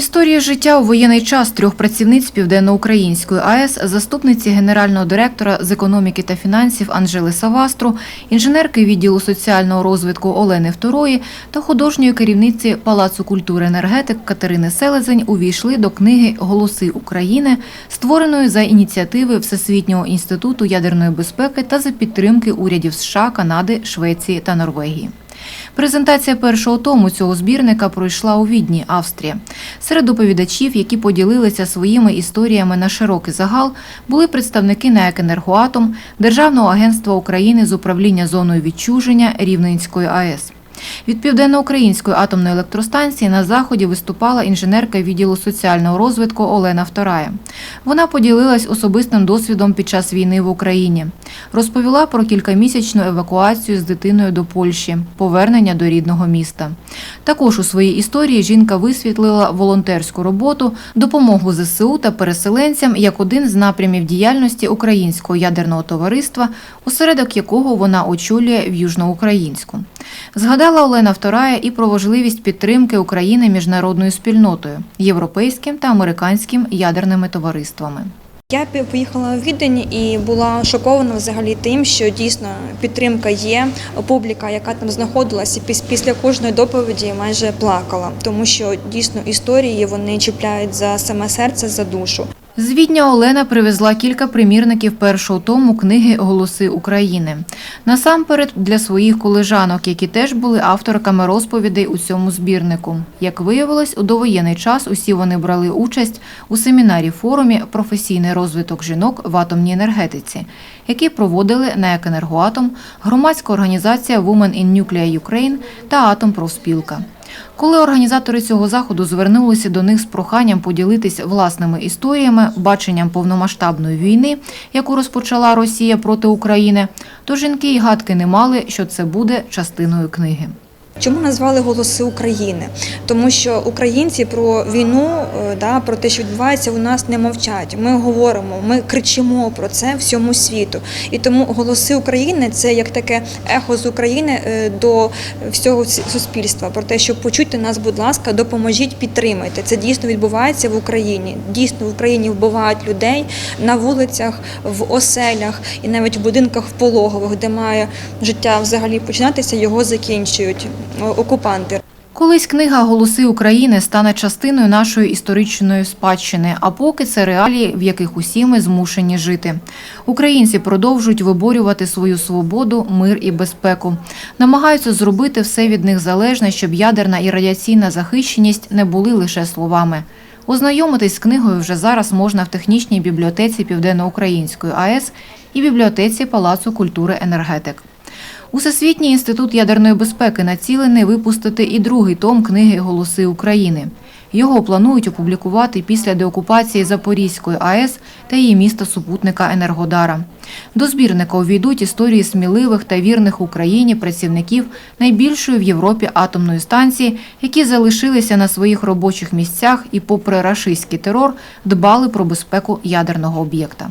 Історія життя у воєнний час трьох працівниць Південноукраїнської АЕС, заступниці генерального директора з економіки та фінансів Анжели Савастру, інженерки відділу соціального розвитку Олени Второї та художньої керівниці Палацу культури енергетик Катерини Селезень увійшли до книги Голоси України, створеної за ініціативи Всесвітнього інституту ядерної безпеки та за підтримки урядів США, Канади, Швеції та Норвегії. Презентація першого тому цього збірника пройшла у Відні, Австрія. Серед доповідачів, які поділилися своїми історіями на широкий загал, були представники НАЕК «Енергоатом», Державного агентства України з управління зоною відчуження Рівненської АЕС. Від Південноукраїнської атомної електростанції на заході виступала інженерка відділу соціального розвитку Олена Вторая. Вона поділилась особистим досвідом під час війни в Україні. Розповіла про кількамісячну евакуацію з дитиною до Польщі, повернення до рідного міста. Також у своїй історії жінка висвітлила волонтерську роботу, допомогу ЗСУ та переселенцям як один з напрямів діяльності Українського ядерного товариства, осередок якого вона очолює в Южноукраїнську. Згадала Олена Вторая і про важливість підтримки України міжнародною спільнотою, європейським та американським ядерними товариствами. Я поїхала в Відень і була шокована взагалі тим, що дійсно підтримка є. Публіка, яка там знаходилася, піс- після кожної доповіді майже плакала, тому що дійсно історії вони чіпляють за саме серце, за душу. З Відня Олена привезла кілька примірників першого тому книги Голоси України. Насамперед для своїх колежанок, які теж були авторками розповідей у цьому збірнику. Як виявилось, у довоєнний час усі вони брали участь у семінарі форумі Професійний розвиток жінок в атомній енергетиці, який проводили НЕК «Енергоатом», громадська організація Women in Nuclear Ukraine та Атомпрофспілка. Коли організатори цього заходу звернулися до них з проханням поділитися власними історіями, баченням повномасштабної війни, яку розпочала Росія проти України, то жінки й гадки не мали, що це буде частиною книги. Чому назвали голоси України? Тому що українці про війну, е, да, про те, що відбувається, у нас не мовчать. Ми говоримо, ми кричимо про це всьому світу. І тому голоси України це як таке ехо з України е, до всього суспільства. Про те, що почуйте нас, будь ласка, допоможіть, підтримайте. Це дійсно відбувається в Україні. Дійсно, в Україні вбивають людей на вулицях, в оселях і навіть в будинках в пологових, де має життя взагалі починатися, його закінчують окупанти. Колись книга Голоси України стане частиною нашої історичної спадщини, а поки це реалії, в яких усі ми змушені жити. Українці продовжують виборювати свою свободу, мир і безпеку. Намагаються зробити все від них залежне, щоб ядерна і радіаційна захищеність не були лише словами. Ознайомитись з книгою вже зараз можна в технічній бібліотеці Південноукраїнської АЕС і бібліотеці Палацу культури енергетик. Усесвітній інститут ядерної безпеки націлений випустити і другий том книги Голоси України. Його планують опублікувати після деокупації Запорізької АЕС та її міста супутника Енергодара. До збірника увійдуть історії сміливих та вірних Україні працівників найбільшої в Європі атомної станції, які залишилися на своїх робочих місцях і, попри рашистський терор, дбали про безпеку ядерного об'єкта.